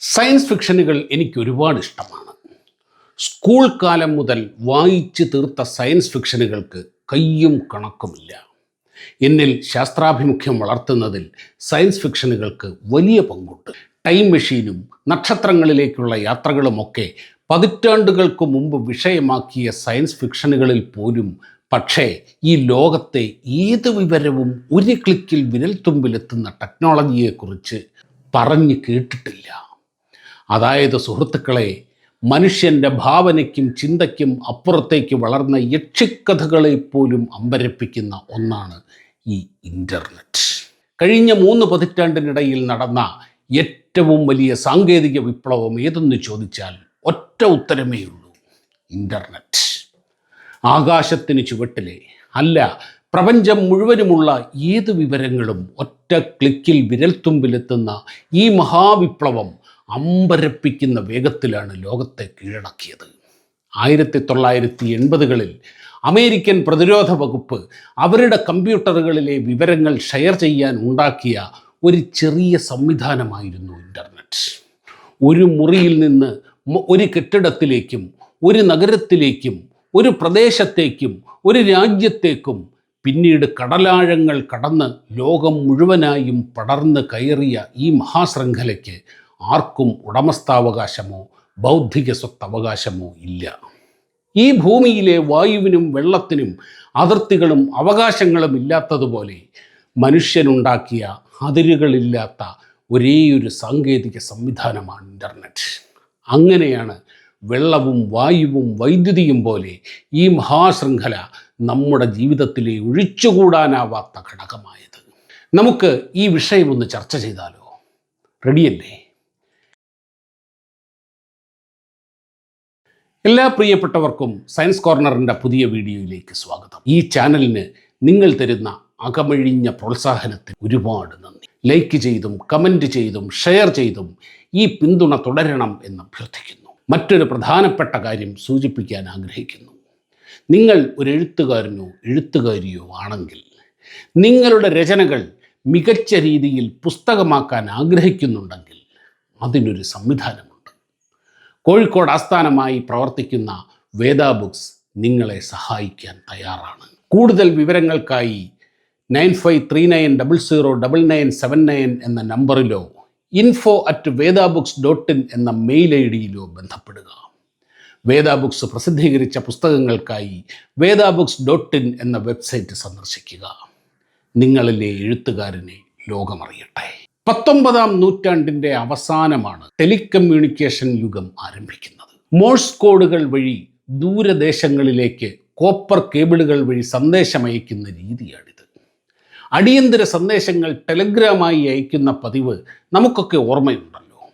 Science ഫിക്ഷനുകൾ എനിക്ക് ഒരുപാട് ഇഷ്ടമാണ്. സ്കൂൾ കാലം മുതൽ വായിച്ചു തീർത്ത സയൻസ് ഫിക്ഷനുകൾക്ക് കയ്യും കണക്കുമില്ല. എന്നിൽ ശാസ്ത്രാഭിമുഖ്യം വളർത്തുന്നതിൽ സയൻസ് ഫിക്ഷനുകൾക്ക് വലിയ പങ്കുണ്ട്. ടൈം മെഷീനും നക്ഷത്രങ്ങളിലേക്കുള്ള യാത്രകളുമൊക്കെ പതിറ്റാണ്ടുകൾക്ക് മുമ്പ് വിഷയമാക്കിയ സയൻസ് ഫിക്ഷനുകളിൽ പോലും പക്ഷേ ഈ ലോകത്തെ ഏത് വിവരവും ഒരു ക്ലിക്കിൽ വിരൽത്തുമ്പിലെത്തുന്ന ടെക്നോളജിയെക്കുറിച്ച് പറഞ്ഞു കേട്ടിട്ടില്ല. അതായത് സുഹൃത്തുക്കളെ മനുഷ്യന്റെ ഭാവനയ്ക്കും ചിന്തയ്ക്കും അപ്പുറത്തേക്ക് വളർന്ന യക്ഷിക്കഥകളെ പോലും അമ്പരപ്പിക്കുന്ന ഒന്നാണ് ഈ ഇന്റർനെറ്റ് കഴിഞ്ഞ മൂന്ന് പതിറ്റാണ്ടിനിടയിൽ നടന്ന ഏറ്റവും വലിയ സാങ്കേതിക വിപ്ലവം ഏതെന്ന് ചോദിച്ചാൽ ഒറ്റ ഉത്തരമേ ഉള്ളൂ ഇന്റർനെറ്റ് ആകാശത്തിന് ചുവട്ടിലെ അല്ല പ്രപഞ്ചം മുഴുവനുമുള്ള ഏത് വിവരങ്ങളും ഒറ്റ ക്ലിക്കിൽ വിരൽത്തുമ്പിലെത്തുന്ന ഈ മഹാവിപ്ലവം അമ്പരപ്പിക്കുന്ന വേഗത്തിലാണ് ലോകത്തെ കീഴടക്കിയത്. ആയിരത്തി തൊള്ളായിരത്തി എൺപതുകളിൽ അമേരിക്കൻ പ്രതിരോധ വകുപ്പ് അവരുടെ കമ്പ്യൂട്ടറുകളിലെ വിവരങ്ങൾ ഷെയർ ചെയ്യാൻ ഉണ്ടാക്കിയ ഒരു ചെറിയ സംവിധാനമായിരുന്നു ഇന്റർനെറ്റ്. ഒരു മുറിയിൽ നിന്ന് ഒരു കെട്ടിടത്തിലേക്കും ഒരു നഗരത്തിലേക്കും ഒരു പ്രദേശത്തേക്കും ഒരു രാജ്യത്തേക്കും പിന്നീട് കടലാഴങ്ങൾ കടന്ന് ലോകം മുഴുവനായും പടർന്ന് കയറിയ ഈ മഹാശൃംഖലയ്ക്ക് ആർക്കും ഉടമസ്ഥാവകാശമോ ബൗദ്ധിക സ്വത്തവകാശമോ ഇല്ല. ഈ ഭൂമിയിലെ വായുവിനും വെള്ളത്തിനും അതിർത്തികളും അവകാശങ്ങളും ഇല്ലാത്തതുപോലെ മനുഷ്യനുണ്ടാക്കിയ അതിരുകളില്ലാത്ത ഒരേയൊരു സാങ്കേതിക സംവിധാനമാണ് ഇന്റർനെറ്റ് അങ്ങനെയാണ് വെള്ളവും വായുവും വൈദ്യുതിയും പോലെ ഈ മഹാശൃംഖല നമ്മുടെ ജീവിതത്തിലെ ഒഴിച്ചുകൂടാനാവാത്ത ഘടകമായത്. നമുക്ക് ഈ വിഷയമൊന്ന് ചർച്ച ചെയ്താലോ? റെഡിയല്ലേ? എല്ലാ പ്രിയപ്പെട്ടവർക്കും സയൻസ് കോർണറിന്റെ പുതിയ വീഡിയോയിലേക്ക് സ്വാഗതം. ഈ ചാനലിന് നിങ്ങൾ തരുന്ന അകമഴിഞ്ഞ പ്രോത്സാഹനത്തിന് ഒരുപാട് നന്ദി. ലൈക്ക് ചെയ്തും കമന്റ് ചെയ്തും ഷെയർ ചെയ്തും ഈ പിന്തുണ തുടരണം എന്ന് അഭ്യർത്ഥിക്കുന്നു. മറ്റൊരു പ്രധാനപ്പെട്ട കാര്യം സൂചിപ്പിക്കാൻ ആഗ്രഹിക്കുന്നു. നിങ്ങൾ ഒരു എഴുത്തുകാരനോ എഴുത്തുകാരിയോ ആണെങ്കിൽ നിങ്ങളുടെ രചനകൾ മികച്ച രീതിയിൽ പുസ്തകമാക്കാൻ ആഗ്രഹിക്കുന്നുണ്ടെങ്കിൽ അതിനൊരു സംവിധാനമുണ്ട്. കോഴിക്കോട് ആസ്ഥാനമായി പ്രവർത്തിക്കുന്ന വേദ ബുക്സ് നിങ്ങളെ സഹായിക്കാൻ തയ്യാറാണ്. കൂടുതൽ വിവരങ്ങൾക്കായി nine five three nine double zero double nine seven nine എന്ന നമ്പറിലോ info at Veda books dot in എന്ന മെയിൽ ഐ ഡിയിലോ ബന്ധപ്പെടുക. വേദ ബുക്സ് പ്രസിദ്ധീകരിച്ച പുസ്തകങ്ങൾക്കായി വേദ ബുക്സ് ഡോട്ട് ഇൻ എന്ന വെബ്സൈറ്റ് സന്ദർശിക്കുക. നിങ്ങളിലെ എഴുത്തുകാരനെ ലോകമറിയട്ടെ. പത്തൊമ്പതാം നൂറ്റാണ്ടിന്റെ അവസാനമാണ് ടെലികമ്മ്യൂണിക്കേഷൻ യുഗം ആരംഭിക്കുന്നത്. മോഴ്സ് കോഡുകൾ വഴി ദൂരദേശങ്ങളിലേക്ക് കോപ്പർ കേബിളുകൾ വഴി സന്ദേശം അയക്കുന്ന രീതിയാണിത്. അടിയന്തര സന്ദേശങ്ങൾ ടെലഗ്രാമായി അയക്കുന്ന പതിവ് നമുക്കൊക്കെ ഓർമ്മയുണ്ടല്ലോ.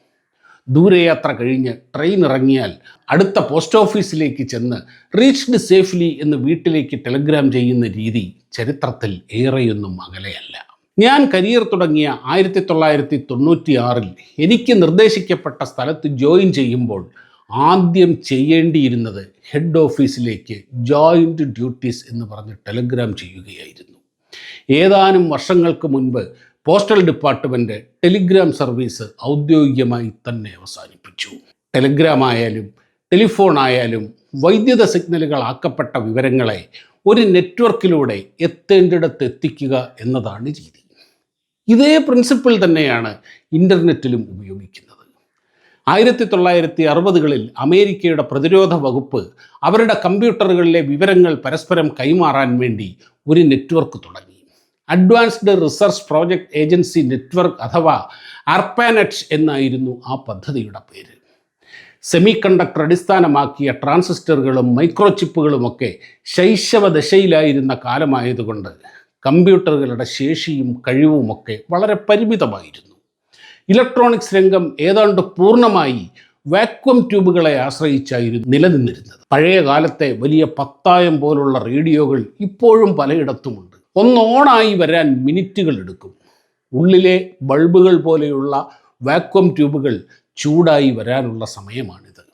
ദൂരയാത്ര കഴിഞ്ഞ് ട്രെയിൻ ഇറങ്ങിയാൽ അടുത്ത പോസ്റ്റ് ഓഫീസിലേക്ക് ചെന്ന് റീച്ച്ഡ് സേഫ്ലി എന്ന് വീട്ടിലേക്ക് ടെലഗ്രാം ചെയ്യുന്ന രീതി ചരിത്രത്തിൽ ഏറെയൊന്നും അകലെയല്ല. ഞാൻ കരിയർ തുടങ്ങിയ ആയിരത്തി തൊള്ളായിരത്തി തൊണ്ണൂറ്റി ആറിൽ എനിക്ക് നിർദ്ദേശിക്കപ്പെട്ട സ്ഥലത്ത് ജോയിൻ ചെയ്യുമ്പോൾ ആദ്യം ചെയ്യേണ്ടിയിരുന്നത് ഹെഡ് ഓഫീസിലേക്ക് ജോയിന്റ് ഡ്യൂട്ടീസ് എന്ന് പറഞ്ഞ് ടെലിഗ്രാം ചെയ്യുകയായിരുന്നു. ഏതാനും വർഷങ്ങൾക്ക് മുൻപ് പോസ്റ്റൽ ഡിപ്പാർട്ട്മെന്റ് ടെലിഗ്രാം സർവീസ് ഔദ്യോഗികമായി തന്നെ അവസാനിപ്പിച്ചു. ടെലിഗ്രാം ആയാലും ടെലിഫോൺ ആയാലും വൈദ്യുത സിഗ്നലുകളാക്കപ്പെട്ട വിവരങ്ങളെ ഒരു നെറ്റ്വർക്കിലൂടെ എത്തേണ്ടിടത്ത് എത്തിക്കുക എന്നതാണ് രീതി. ഇതേ പ്രിൻസിപ്പിൾ തന്നെയാണ് ഇന്റർനെറ്റിലും ഉപയോഗിക്കുന്നത്. ആയിരത്തി തൊള്ളായിരത്തി അറുപതുകളിൽ അമേരിക്കയുടെ പ്രതിരോധ വകുപ്പ് അവരുടെ കമ്പ്യൂട്ടറുകളിലെ വിവരങ്ങൾ പരസ്പരം കൈമാറാൻ വേണ്ടി ഒരു നെറ്റ്വർക്ക് തുടങ്ങി. Advanced research project agency network അഥവാ അർപ്പാനറ്റ് എന്നായിരുന്നു ആ പദ്ധതിയുടെ പേര്. സെമി കണ്ടക്ടർ അടിസ്ഥാനമാക്കിയ ട്രാൻസിസ്റ്ററുകളും മൈക്രോചിപ്പുകളുമൊക്കെ ശൈശവ ദശയിലായിരുന്ന കാലമായതുകൊണ്ട് കമ്പ്യൂട്ടറുകളുടെ ശേഷിയും കഴിവുമൊക്കെ വളരെ പരിമിതമായിരുന്നു. ഇലക്ട്രോണിക്സ് രംഗം ഏതാണ്ട് പൂർണമായി വാക്വം ട്യൂബുകളെ ആശ്രയിച്ചായിരുന്നു നിലനിന്നിരുന്നത്. പഴയ കാലത്തെ വലിയ പത്തായം പോലുള്ള റേഡിയോകൾ ഇപ്പോഴും പലയിടത്തുമുണ്ട്. ഒന്ന് ഓണായി വരാൻ മിനിറ്റുകൾ എടുക്കും. ഉള്ളിലെ ബൾബുകൾ പോലെയുള്ള വാക്വം ട്യൂബുകൾ ചൂടായി വരാനുള്ള സമയമാണിത്.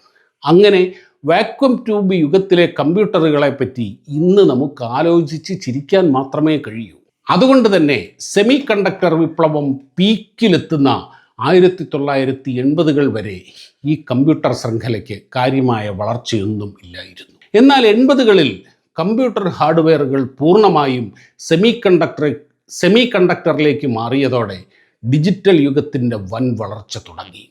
അങ്ങനെ വാക്വം ട്യൂബ് യുഗത്തിലെ കമ്പ്യൂട്ടറുകളെ പറ്റി ഇന്ന് നമുക്ക് ആലോചിച്ച് ചിരിക്കാൻ മാത്രമേ കഴിയൂ. അതുകൊണ്ട് തന്നെ സെമി കണ്ടക്ടർ വിപ്ലവം പീക്കിലെത്തുന്ന ആയിരത്തി തൊള്ളായിരത്തി എൺപതുകൾ വരെ ഈ കമ്പ്യൂട്ടർ ശൃംഖലയ്ക്ക് കാര്യമായ വളർച്ചയൊന്നും ഇല്ലായിരുന്നു. എന്നാൽ എൺപതുകളിൽ കമ്പ്യൂട്ടർ ഹാർഡ്വെയറുകൾ പൂർണമായും സെമി കണ്ടക്ടർ സെമി കണ്ടക്ടറിലേക്ക് മാറിയതോടെ ഡിജിറ്റൽ യുഗത്തിന്റെ വൻ വളർച്ച തുടങ്ങി.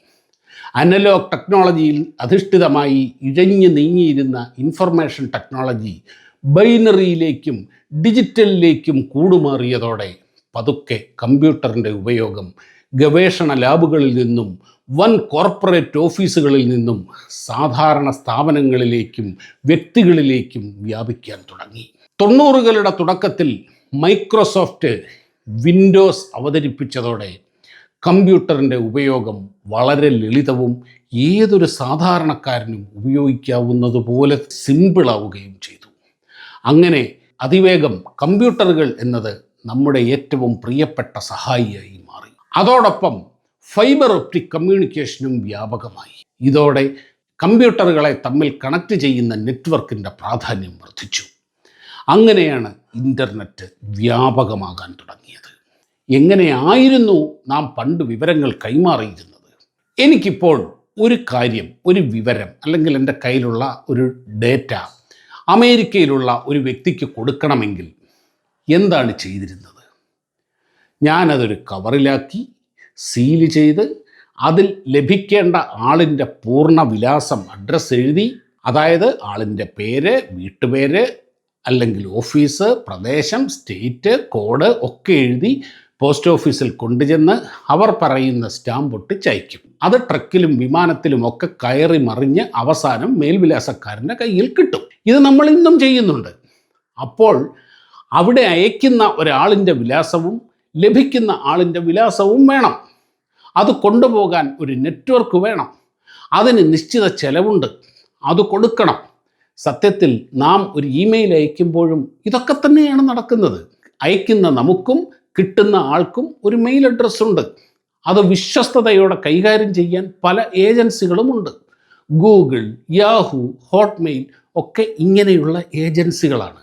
അനലോഗ് ടെക്നോളജിയിൽ അധിഷ്ഠിതമായി ഇഴഞ്ഞു നീങ്ങിയിരുന്ന ഇൻഫർമേഷൻ ടെക്നോളജി ബൈനറിയിലേക്കും ഡിജിറ്റലിലേക്കും കൂടുമാറിയതോടെ പതുക്കെ കമ്പ്യൂട്ടറിന്റെ ഉപയോഗം ഗവേഷണ ലാബുകളിൽ നിന്നും വൻ കോർപ്പറേറ്റ് ഓഫീസുകളിൽ നിന്നും സാധാരണ സ്ഥാപനങ്ങളിലേക്കും വ്യക്തികളിലേക്കും വ്യാപിക്കാൻ തുടങ്ങി. തൊണ്ണൂറുകളുടെ തുടക്കത്തിൽ മൈക്രോസോഫ്റ്റ് വിൻഡോസ് അവതരിപ്പിച്ചതോടെ കമ്പ്യൂട്ടറിന്റെ ഉപയോഗം വളരെ ലളിതവും ഏതൊരു സാധാരണക്കാരനും ഉപയോഗിക്കാവുന്നതുപോലെ സിമ്പിളാവുകയും ചെയ്തു. അങ്ങനെ അതിവേഗം കമ്പ്യൂട്ടറുകൾ എന്നത് നമ്മുടെ ഏറ്റവും പ്രിയപ്പെട്ട സഹായിയായി മാറി. അതോടൊപ്പം ഫൈബർ ഒപ്റ്റിക് കമ്മ്യൂണിക്കേഷനും വ്യാപകമായി. ഇതോടെ കമ്പ്യൂട്ടറുകളെ തമ്മിൽ കണക്ട് ചെയ്യുന്ന നെറ്റ്വർക്കിന്റെ പ്രാധാന്യം വർദ്ധിച്ചു. അങ്ങനെയാണ് ഇന്റർനെറ്റ് വ്യാപകമാകാൻ തുടങ്ങിയത്. എങ്ങനെയായിരുന്നു നാം പണ്ട് വിവരങ്ങൾ കൈമാറിയിരുന്നത്? എനിക്കിപ്പോൾ ഒരു കാര്യം ഒരു വിവരം അല്ലെങ്കിൽ എന്റെ കയ്യിലുള്ള ഒരു ഡേറ്റ അമേരിക്കയിലുള്ള ഒരു വ്യക്തിക്ക് കൊടുക്കണമെങ്കിൽ എന്താണ് ചെയ്തിരുന്നത്? ഞാനതൊരു കവറിലാക്കി സീൽ ചെയ്ത് അതിൽ ലഭിക്കേണ്ട ആളിന്റെ പൂർണ വിലാസം അഡ്രസ്സ് എഴുതി അതായത് ആളിന്റെ പേര് വീട്ടുപേര് അല്ലെങ്കിൽ ഓഫീസ് പ്രദേശം സ്റ്റേറ്റ് കോഡ് ഒക്കെ എഴുതി പോസ്റ്റ് ഓഫീസിൽ കൊണ്ടുചെന്ന് അവർ പറയുന്ന സ്റ്റാമ്പ് ഒട്ടിച്ചയക്കും അത് ട്രക്കിലും വിമാനത്തിലും ഒക്കെ കയറി മറിഞ്ഞ് അവസാനം മേൽവിലാസക്കാരന്റെ കയ്യിൽ കിട്ടും. ഇത് നമ്മൾ ഇന്നും ചെയ്യുന്നുണ്ട്. അപ്പോൾ അവിടെ അയക്കുന്ന ഒരാളിന്റെ വിലാസവും ലഭിക്കുന്ന ആളിന്റെ വിലാസവും വേണം. അത് കൊണ്ടുപോകാൻ ഒരു നെറ്റ്വർക്ക് വേണം. അതിന് നിശ്ചിത ചെലവുണ്ട്. അത് കൊടുക്കണം. സത്യത്തിൽ നാം ഒരു ഇമെയിൽ അയക്കുമ്പോഴും ഇതൊക്കെ തന്നെയാണ് നടക്കുന്നത്. അയക്കുന്ന നമുക്കും കിട്ടുന്ന ആൾക്കും ഒരു മെയിൽ അഡ്രസ്സുണ്ട് അത് വിശ്വസ്തയോടെ കൈകാര്യം ചെയ്യാൻ പല ഏജൻസികളുമുണ്ട് ഗൂഗിൾ യാഹു ഹോട്ട്മെയിൽ ഒക്കെ ഇങ്ങനെയുള്ള ഏജൻസികളാണ്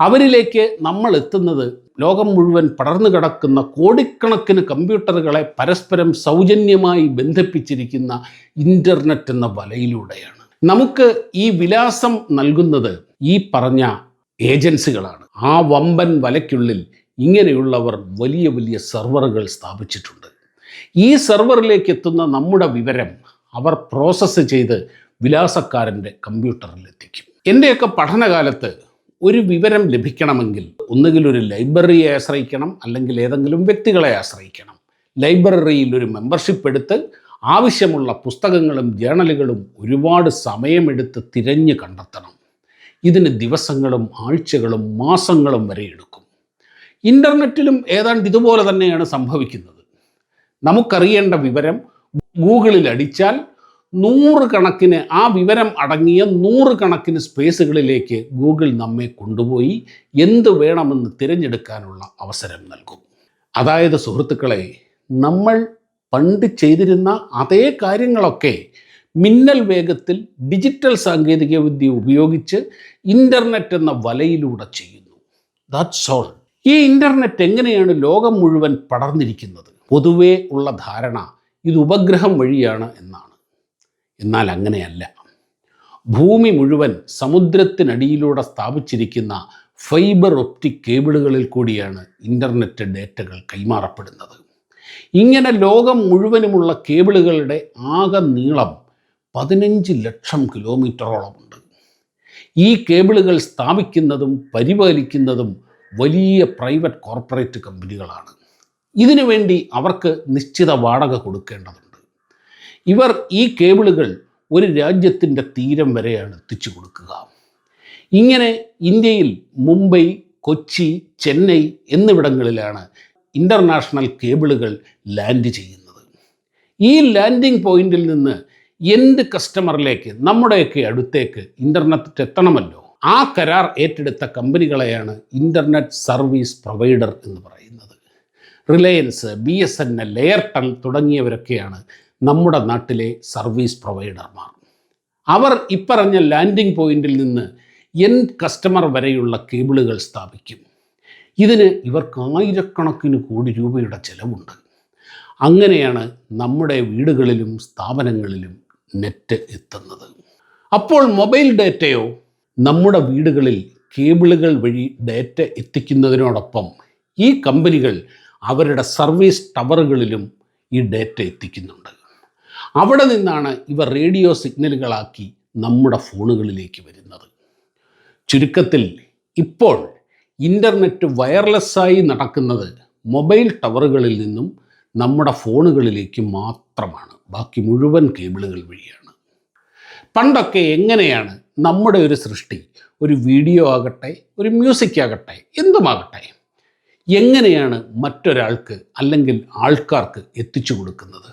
അവരിലേക്ക് നമ്മൾ എത്തുന്നത് ലോകം മുഴുവൻ പടർന്നു കിടക്കുന്ന കോടിക്കണക്കിന് കമ്പ്യൂട്ടറുകളെ പരസ്പരം സൗജന്യമായി ബന്ധിപ്പിച്ചിരിക്കുന്ന ഇന്റർനെറ്റ് എന്ന വലയിലൂടെയാണ്. നമുക്ക് ഈ വിലാസം നൽകുന്നത് ഈ പറഞ്ഞ ഏജൻസികളാണ് ആ വമ്പൻ വലയ്ക്കുള്ളിൽ ഇങ്ങനെയുള്ളവർ വലിയ വലിയ സെർവറുകൾ സ്ഥാപിച്ചിട്ടുണ്ട്. ഈ സെർവറിലേക്ക് എത്തുന്ന നമ്മുടെ വിവരം അവർ പ്രോസസ്സ് ചെയ്ത് വിലാസക്കാരന്റെ കമ്പ്യൂട്ടറിൽ എത്തിക്കും എന്റെയൊക്കെ പഠനകാലത്ത് ഒരു വിവരം ലഭിക്കണമെങ്കിൽ ഒന്നുകിൽ ഒരു ലൈബ്രറിയെ ആശ്രയിക്കണം അല്ലെങ്കിൽ ഏതെങ്കിലും വ്യക്തികളെ ആശ്രയിക്കണം. ലൈബ്രറിയിൽ ഒരു മെമ്പർഷിപ്പ് എടുത്ത് ആവശ്യമുള്ള പുസ്തകങ്ങളും ജേണലുകളും ഒരുപാട് സമയമെടുത്ത് തിരഞ്ഞ് കണ്ടെത്തണം. ഇതിന് ദിവസങ്ങളും ആഴ്ചകളും മാസങ്ങളും വരെ എടുക്കും. ഇന്റർനെറ്റിലും ഏതാണ്ട് ഇതുപോലെ തന്നെയാണ് സംഭവിക്കുന്നത്. നമുക്കറിയേണ്ട വിവരം ഗൂഗിളിൽ അടിച്ചാൽ നൂറ് കണക്കിന് ആ വിവരം അടങ്ങിയ നൂറ് കണക്കിന് സ്പേസുകളിലേക്ക് ഗൂഗിൾ നമ്മെ കൊണ്ടുപോയി എന്ത് വേണമെന്ന് തിരഞ്ഞെടുക്കാനുള്ള അവസരം നൽകും. അതായത് സുഹൃത്തുക്കളെ നമ്മൾ പണ്ട് ചെയ്തിരുന്ന അതേ കാര്യങ്ങളൊക്കെ മിന്നൽ വേഗത്തിൽ ഡിജിറ്റൽ സാങ്കേതികവിദ്യ ഉപയോഗിച്ച് ഇന്റർനെറ്റ് എന്ന വലയിലൂടെ ചെയ്യുന്നു. ദാറ്റ്സ് ഓൾ ഈ ഇന്റർനെറ്റ് എങ്ങനെയാണ് ലോകം മുഴുവൻ പടർന്നിരിക്കുന്നത്? പൊതുവേ ഉള്ള ധാരണ ഇത് ഉപഗ്രഹം വഴിയാണ് എന്നാണ്. എന്നാൽ അങ്ങനെയല്ല. ഭൂമി മുഴുവൻ സമുദ്രത്തിനടിയിലൂടെ സ്ഥാപിച്ചിരിക്കുന്ന ഫൈബർ ഒപ്റ്റിക് കേബിളുകളിൽ കൂടിയാണ് ഇന്റർനെറ്റ് ഡേറ്റകൾ കൈമാറപ്പെടുന്നത്. ഇങ്ങനെ ലോകം മുഴുവനുമുള്ള കേബിളുകളുടെ ആകെ നീളം പതിനഞ്ച് ലക്ഷം കിലോമീറ്ററോളമുണ്ട് ഈ കേബിളുകൾ സ്ഥാപിക്കുന്നതും പരിപാലിക്കുന്നതും വലിയ പ്രൈവറ്റ് കോർപ്പറേറ്റ് കമ്പനികളാണ്. ഇതിനു വേണ്ടി അവർക്ക് നിശ്ചിത വാടക കൊടുക്കേണ്ടതുണ്ട്. ഇവർ ഈ കേബിളുകൾ ഒരു രാജ്യത്തിന്റെ തീരം വരെയാണ് എത്തിച്ചു കൊടുക്കുക. ഇങ്ങനെ ഇന്ത്യയിൽ മുംബൈ കൊച്ചി ചെന്നൈ എന്നിവിടങ്ങളിലാണ് ഇന്റർനാഷണൽ കേബിളുകൾ ലാൻഡ് ചെയ്യുന്നത്. ഈ ലാൻഡിംഗ് പോയിന്റിൽ നിന്ന് എന്ത് കസ്റ്റമറിലേക്ക് നമ്മുടെയൊക്കെ അടുത്തേക്ക് ഇന്റർനെറ്റ് എത്തണമല്ലോ. ആ കരാർ ഏറ്റെടുത്ത കമ്പനികളെയാണ് ഇന്റർനെറ്റ് സർവീസ് പ്രൊവൈഡർ എന്ന് പറയുന്നത്. Reliance B S N L Airtel തുടങ്ങിയവരൊക്കെയാണ് നമ്മുടെ നാട്ടിലെ സർവീസ് പ്രൊവൈഡർമാർ. അവർ ഇപ്പറഞ്ഞ ലാൻഡിംഗ് പോയിന്റിൽ നിന്ന് എൻ കസ്റ്റമർ വരെയുള്ള കേബിളുകൾ സ്ഥാപിക്കും. ഇതിന് ഇവർക്ക് ആയിരക്കണക്കിന് കോടി രൂപയുടെ ചെലവുണ്ട്. അങ്ങനെയാണ് നമ്മുടെ വീടുകളിലും സ്ഥാപനങ്ങളിലും നെറ്റ് എത്തുന്നത്. അപ്പോൾ മൊബൈൽ ഡേറ്റയോ നമ്മുടെ വീടുകളിൽ കേബിളുകൾ വഴി ഡേറ്റ എത്തിക്കുന്നതിനോടൊപ്പം ഈ കമ്പനികൾ അവരുടെ സർവീസ് ടവറുകളിലും ഈ ഡേറ്റ എത്തിക്കുന്നുണ്ട്. അവിടെ നിന്നാണ് ഇവ റേഡിയോ സിഗ്നലുകളാക്കി നമ്മുടെ ഫോണുകളിലേക്ക് വരുന്നത്. ചുരുക്കത്തിൽ ഇപ്പോൾ ഇന്റർനെറ്റ് വയർലെസ്സായി നടക്കുന്നത് മൊബൈൽ ടവറുകളിൽ നിന്നും നമ്മുടെ ഫോണുകളിലേക്ക് മാത്രമാണ്. ബാക്കി മുഴുവൻ കേബിളുകൾ വഴിയാണ്. പണ്ടൊക്കെ എങ്ങനെയാണ് നമ്മുടെ ഒരു സൃഷ്ടി ഒരു വീഡിയോ ആകട്ടെ ഒരു മ്യൂസിക് ആകട്ടെ എന്തുമാകട്ടെ എങ്ങനെയാണ് മറ്റൊരാൾക്ക് അല്ലെങ്കിൽ ആൾക്കാർക്ക് എത്തിച്ചു കൊടുക്കുന്നത്?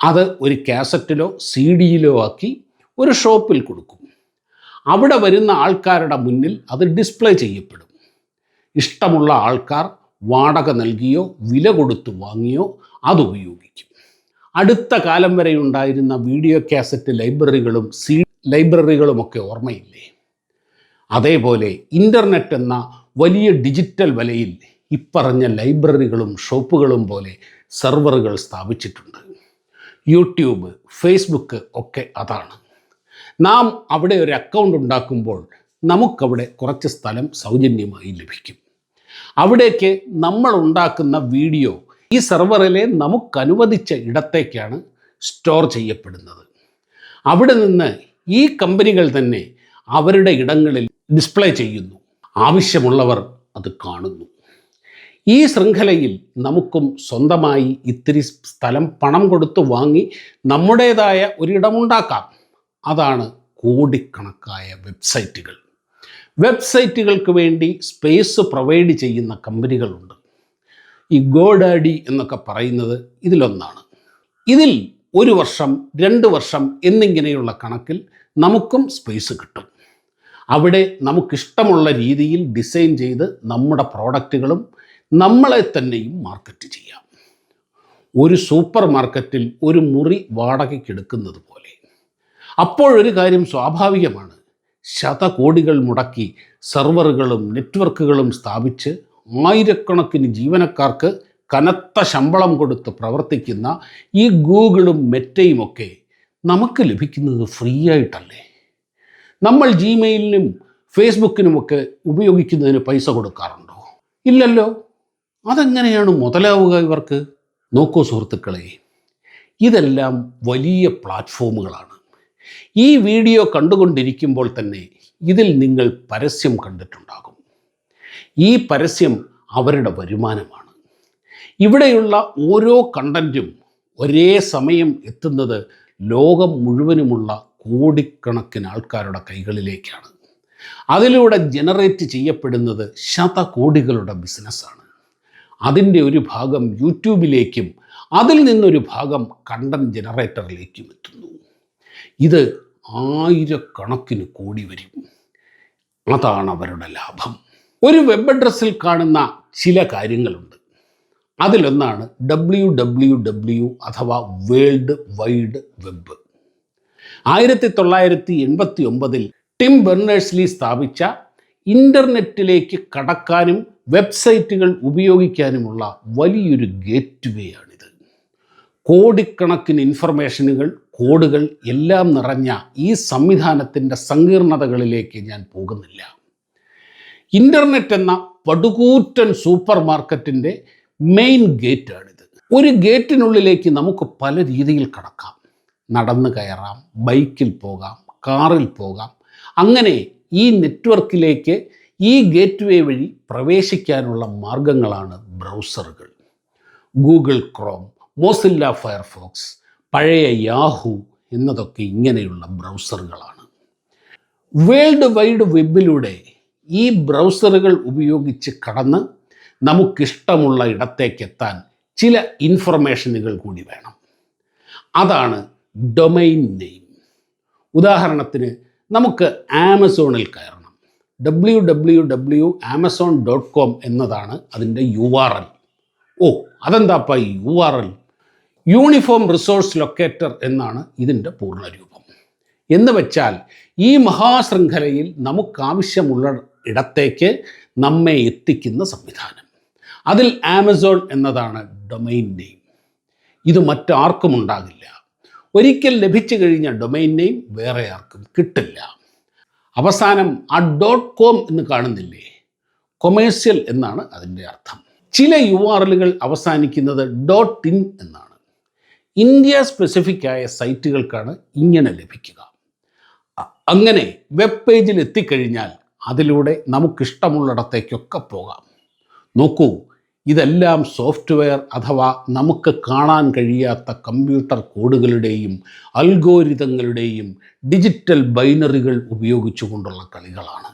അത് ഒരു കാസറ്റിലോ സി ഡിയിലോ ആക്കി ഒരു ഷോപ്പിൽ കൊടുക്കും. അവിടെ വരുന്ന ആൾക്കാരുടെ മുന്നിൽ അത് ഡിസ്പ്ലേ ചെയ്യപ്പെടും. ഇഷ്ടമുള്ള ആൾക്കാർ വാടക നൽകിയോ വില കൊടുത്ത് വാങ്ങിയോ അത് ഉപയോഗിക്കും. അടുത്ത കാലം വരെ ഉണ്ടായിരുന്ന വീഡിയോ കാസറ്റ് ലൈബ്രറികളും സി ലൈബ്രറികളുമൊക്കെ ഓർമ്മയില്ലേ? അതേപോലെ ഇന്റർനെറ്റ് എന്ന വലിയ ഡിജിറ്റൽ വലയിൽ ഇപ്പറഞ്ഞ ലൈബ്രറികളും ഷോപ്പുകളും പോലെ സെർവറുകൾ സ്ഥാപിച്ചിട്ടുണ്ട്. യൂട്യൂബ് ഫേസ്ബുക്ക് ഒക്കെ അതാണ്. നാം അവിടെ ഒരു അക്കൗണ്ട് ഉണ്ടാക്കുമ്പോൾ നമുക്കവിടെ കുറച്ച് സ്ഥലം സൗജന്യമായി ലഭിക്കും. അവിടേക്ക് നമ്മൾ ഉണ്ടാക്കുന്ന വീഡിയോ ഈ സെർവറിലെ നമുക്കനുവദിച്ച ഇടത്തേക്കാണ് സ്റ്റോർ ചെയ്യപ്പെടുന്നത്. അവിടെ നിന്ന് ഈ കമ്പനികൾ തന്നെ അവരുടെ ഇടങ്ങളിൽ ഡിസ്പ്ലേ ചെയ്യുന്നു. ആവശ്യമുള്ളവർ അത് കാണുന്നു. ഈ ശൃംഖലയിൽ നമുക്കും സ്വന്തമായി ഇത്തിരി സ്ഥലം പണം കൊടുത്ത് വാങ്ങി നമ്മുടേതായ ഒരിടമുണ്ടാക്കാം. അതാണ് കോടിക്കണക്കായ വെബ്സൈറ്റുകൾ. വെബ്സൈറ്റുകൾക്ക് വേണ്ടി സ്പേസ് പ്രൊവൈഡ് ചെയ്യുന്ന കമ്പനികളുണ്ട്. ഈ ഗോഡാഡി എന്നൊക്കെ പറയുന്നത് ഇതിലൊന്നാണ്. ഇതിൽ ഒരു വർഷം രണ്ട് വർഷം എന്നിങ്ങനെയുള്ള കണക്കിൽ നമുക്കും സ്പേസ് കിട്ടും. അവിടെ നമുക്കിഷ്ടമുള്ള രീതിയിൽ ഡിസൈൻ ചെയ്ത് നമ്മുടെ പ്രോഡക്റ്റുകളും നമ്മളെ തന്നെയും മാർക്കറ്റ് ചെയ്യാം. ഒരു സൂപ്പർ മാർക്കറ്റിൽ ഒരു മുറി വാടകയ്ക്കെടുക്കുന്നത് പോലെ. അപ്പോഴൊരു കാര്യം സ്വാഭാവികമാണ്. ശതകോടികൾ മുടക്കി സെർവറുകളും നെറ്റ്വർക്കുകളും സ്ഥാപിച്ച് ആയിരക്കണക്കിന് ജീവനക്കാർക്ക് കനത്ത ശമ്പളം കൊടുത്ത് പ്രവർത്തിക്കുന്ന ഈ ഗൂഗിളും മെറ്റയും ഒക്കെ നമുക്ക് ലഭിക്കുന്നത് ഫ്രീ ആയിട്ടല്ലേ? നമ്മൾ ജിമെയിലിനും ഫേസ്ബുക്കിനുമൊക്കെ ഉപയോഗിക്കുന്നതിന് പൈസ കൊടുക്കാറുണ്ടോ? ഇല്ലല്ലോ. അതെങ്ങനെയാണ് മുതലാവുക ഇവർക്ക്? നോക്കൂ സുഹൃത്തുക്കളെ ഇതെല്ലാം വലിയ പ്ലാറ്റ്ഫോമുകളാണ്. ഈ വീഡിയോ കണ്ടുകൊണ്ടിരിക്കുമ്പോൾ തന്നെ ഇതിൽ നിങ്ങൾ പരസ്യം കണ്ടിട്ടുണ്ടാകും. ഈ പരസ്യം അവരുടെ വരുമാനമാണ്. ഇവിടെയുള്ള ഓരോ കണ്ടന്റും ഒരേ സമയം എത്തുന്നത് ലോകം മുഴുവനുമുള്ള കോടിക്കണക്കിന് ആൾക്കാരുടെ കൈകളിലേക്കാണ്. അതിലൂടെ ജനറേറ്റ് ചെയ്യപ്പെടുന്നത് ശതകോടികളുടെ ബിസിനസ്സാണ്. അതിന്റെ ഒരു ഭാഗം യൂട്യൂബിലേക്കും അതിൽ നിന്നൊരു ഭാഗം കണ്ടന്റ് ജനറേറ്ററിലേക്കും എത്തുന്നു. ഇത് ആയിരക്കണക്കിന് കോടി വരും. അതാണ് അവരുടെ ലാഭം. ഒരു വെബ് അഡ്രസ്സിൽ കാണുന്ന ചില കാര്യങ്ങളുണ്ട്. അതിലൊന്നാണ് ഡബ്ല്യു ഡബ്ല്യു ഡബ്ല്യു അഥവാ വേൾഡ് വൈഡ് വെബ്. ആയിരത്തി തൊള്ളായിരത്തി എൺപത്തി ഒമ്പതിൽ ടിം ബെർണേഴ്സ്ലി സ്ഥാപിച്ച ഇന്റർനെറ്റിലേക്ക് കടക്കാനും വെബ്സൈറ്റുകൾ ഉപയോഗിക്കാനുമുള്ള വലിയൊരു ഗേറ്റ് വേ ആണിത് കോടിക്കണക്കിന് ഇൻഫർമേഷനുകൾ കോഡുകൾ എല്ലാം നിറഞ്ഞ ഈ സംവിധാനത്തിന്റെ സങ്കീർണതകളിലേക്ക് ഞാൻ പോകുന്നില്ല. ഇന്റർനെറ്റ് എന്ന പടുകൂറ്റൻ സൂപ്പർ മാർക്കറ്റിന്റെ മെയിൻ ഗേറ്റാണിത് ഒരു ഗേറ്റിനുള്ളിലേക്ക് നമുക്ക് പല രീതിയിൽ കടക്കാം. നടന്ന് കയറാം ബൈക്കിൽ പോകാം കാറിൽ പോകാം. അങ്ങനെ ഈ നെറ്റ്വർക്കിലേക്ക് ഈ ഗേറ്റ് വേ വഴി പ്രവേശിക്കാനുള്ള മാർഗങ്ങളാണ് ബ്രൗസറുകൾ. ഗൂഗിൾ ക്രോം മോസില്ല ഫയർഫോക്സ് പഴയ യാഹു എന്നതൊക്കെ ഇങ്ങനെയുള്ള ബ്രൗസറുകളാണ്. വേൾഡ് വൈഡ് വെബിലൂടെ ഈ ബ്രൗസറുകൾ ഉപയോഗിച്ച് കടന്ന് നമുക്കിഷ്ടമുള്ള ഇടത്തേക്ക് എത്താൻ ചില ഇൻഫർമേഷനുകൾ കൂടി വേണം. അതാണ് ഡൊമൈൻ നെയിം ഉദാഹരണത്തിന് നമുക്ക് ആമസോണിൽ കയറണം. W W W Amazon dot com എന്നതാണ് അതിന്റെ യു ആർ എൽ ഓ അതെന്താപ്പ U R L uniform resource locator എന്നാണ് ഇതിന്റെ പൂർണരൂപം. എന്ന് വെച്ചാൽ ഈ മഹാശൃംഖലയിൽ നമുക്കാവശ്യമുള്ള ഇടത്തേക്ക് നമ്മെ എത്തിക്കുന്ന സംവിധാനം. അതിൽ ആമസോൺ എന്നതാണ് ഡൊമൈൻ നെയിം. ഇത് മറ്റാർക്കും ഉണ്ടാകില്ല. ഒരിക്കൽ ലഭിച്ചു കഴിഞ്ഞ ഡൊമൈൻ നെയിം വേറെ ആർക്കും കിട്ടില്ല. അവസാനം ആ ഡോട്ട് കോം എന്ന് കാണുന്നില്ലേ? കൊമേഴ്സ്യൽ എന്നാണ് അതിന്റെ അർത്ഥം. ചില യു ആർ എല്ലുകൾ അവസാനിക്കുന്നത് ഡോട്ട് ഇൻ എന്നാണ്. ഇന്ത്യ സ്പെസിഫിക് ആയ സൈറ്റുകൾക്കാണ് ഇങ്ങനെ ലഭിക്കുക. അങ്ങനെ വെബ് പേജിൽ എത്തിക്കഴിഞ്ഞാൽ അതിലൂടെ നമുക്കിഷ്ടമുള്ളിടത്തേക്കൊക്കെ പോകാം. നോക്കൂ ഇതെല്ലാം സോഫ്റ്റ്വെയർ അഥവാ നമുക്ക് കാണാൻ കഴിയാത്ത കമ്പ്യൂട്ടർ കോഡുകളുടെയും അൽഗോരിതങ്ങളുടെയും ഡിജിറ്റൽ ബൈനറികൾ ഉപയോഗിച്ചുകൊണ്ടുള്ള കളികളാണ്.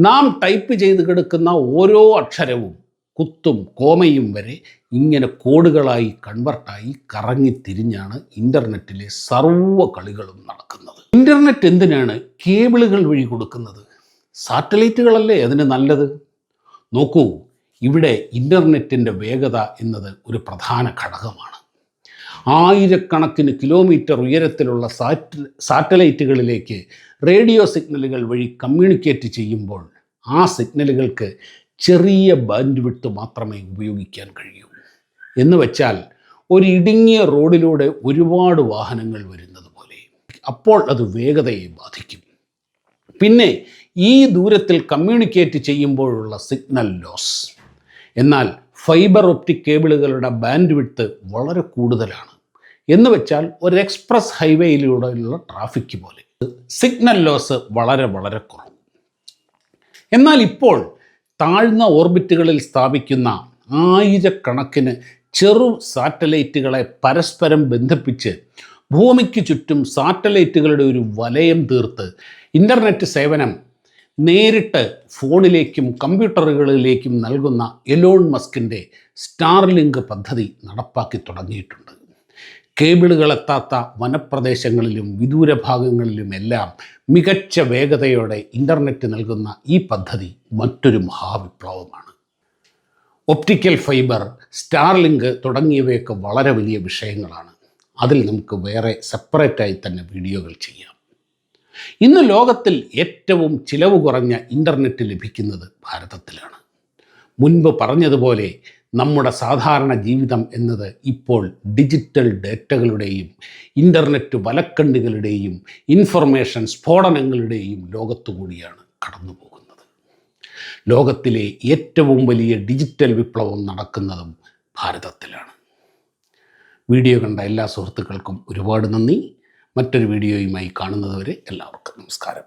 നാം ടൈപ്പ് ചെയ്ത് കിടക്കുന്ന ഓരോ അക്ഷരവും കുത്തും കോമയും വരെ ഇങ്ങനെ കോഡുകളായി കൺവെർട്ടായി കറങ്ങി തിരിഞ്ഞാണ് ഇന്റർനെറ്റിലെ സർവ കളികളും നടക്കുന്നത്. ഇന്റർനെറ്റ് എന്തിനാണ് കേബിളുകൾ വഴി കൊടുക്കുന്നത്? സാറ്റലൈറ്റുകളല്ലേ അതിന് നല്ലത്? നോക്കൂ ഇവിടെ ഇന്റർനെറ്റിന്റെ വേഗത എന്നത് ഒരു പ്രധാന ഘടകമാണ്. ആയിരക്കണക്കിന് കിലോമീറ്റർ ഉയരത്തിലുള്ള സാറ്റ് സാറ്റലൈറ്റുകളിലേക്ക് റേഡിയോ സിഗ്നലുകൾ വഴി കമ്മ്യൂണിക്കേറ്റ് ചെയ്യുമ്പോൾ ആ സിഗ്നലുകൾക്ക് ചെറിയ ബാൻഡ് വിട്ട് മാത്രമേ ഉപയോഗിക്കാൻ കഴിയൂ. എന്ന് വെച്ചാൽ ഒരു ഇടുങ്ങിയ റോഡിലൂടെ ഒരുപാട് വാഹനങ്ങൾ വരുന്നത് പോലെ. അപ്പോൾ അത് വേഗതയെ ബാധിക്കും. പിന്നെ ഈ ദൂരത്തിൽ കമ്മ്യൂണിക്കേറ്റ് ചെയ്യുമ്പോഴുള്ള സിഗ്നൽ ലോസ്. എന്നാൽ ഫൈബർ ഒപ്റ്റിക് കേബിളുകളുടെ ബാൻഡ് വിഡ്ത്ത് വളരെ കൂടുതലാണ്. എന്ന് വെച്ചാൽ ഒരു എക്സ്പ്രസ് ഹൈവേയിലൂടെയുള്ള ട്രാഫിക് പോലെ. സിഗ്നൽ ലോസ് വളരെ വളരെ കുറവ്. എന്നാൽ ഇപ്പോൾ താഴ്ന്ന ഓർബിറ്റുകളിൽ സ്ഥാപിക്കുന്ന ആയിരക്കണക്കിന് ചെറു സാറ്റലൈറ്റുകളെ പരസ്പരം ബന്ധിപ്പിച്ച് ഭൂമിക്ക് ചുറ്റും സാറ്റലൈറ്റുകളുടെ ഒരു വലയം തീർത്ത് ഇന്റർനെറ്റ് സേവനം നേരിട്ട് ഫോണിലേക്കും കമ്പ്യൂട്ടറുകളിലേക്കും നൽകുന്ന എലോൺ മസ്കിന്റെ സ്റ്റാർലിങ്ക് പദ്ധതി നടപ്പാക്കി തുടങ്ങിയിട്ടുണ്ട്. കേബിളുകളെത്താത്ത വനപ്രദേശങ്ങളിലും വിദൂര ഭാഗങ്ങളിലുമെല്ലാം മികച്ച വേഗതയോടെ ഇന്റർനെറ്റ് നൽകുന്ന ഈ പദ്ധതി മറ്റൊരു മഹാവിപ്ലവമാണ്. ഒപ്റ്റിക്കൽ ഫൈബർ സ്റ്റാർലിങ്ക് തുടങ്ങിയവയൊക്കെ വളരെ വലിയ വിഷയങ്ങളാണ്. അതിൽ നമുക്ക് വേറെ സെപ്പറേറ്റായി തന്നെ വീഡിയോകൾ ചെയ്യാം. ഇന്ന് ലോകത്തിൽ ഏറ്റവും ചിലവ് കുറഞ്ഞ ഇന്റർനെറ്റ് ലഭിക്കുന്നത് ഭാരതത്തിലാണ്. മുൻപ് പറഞ്ഞതുപോലെ നമ്മുടെ സാധാരണ ജീവിതം എന്നത് ഇപ്പോൾ ഡിജിറ്റൽ ഡേറ്റകളുടെയും ഇന്റർനെറ്റ് വലക്കണ്ടുകളുടെയും ഇൻഫർമേഷൻ സ്ഫോടനങ്ങളുടെയും ലോകത്തുകൂടിയാണ് കടന്നു പോകുന്നത് ലോകത്തിലെ ഏറ്റവും വലിയ ഡിജിറ്റൽ വിപ്ലവം നടക്കുന്നതും ഭാരതത്തിലാണ്. വീഡിയോ കണ്ട എല്ലാ സുഹൃത്തുക്കൾക്കും ഒരുപാട് നന്ദി. മറ്റൊരു വീഡിയോയുമായി കാണുന്നതുവരെ എല്ലാവർക്കും നമസ്കാരം.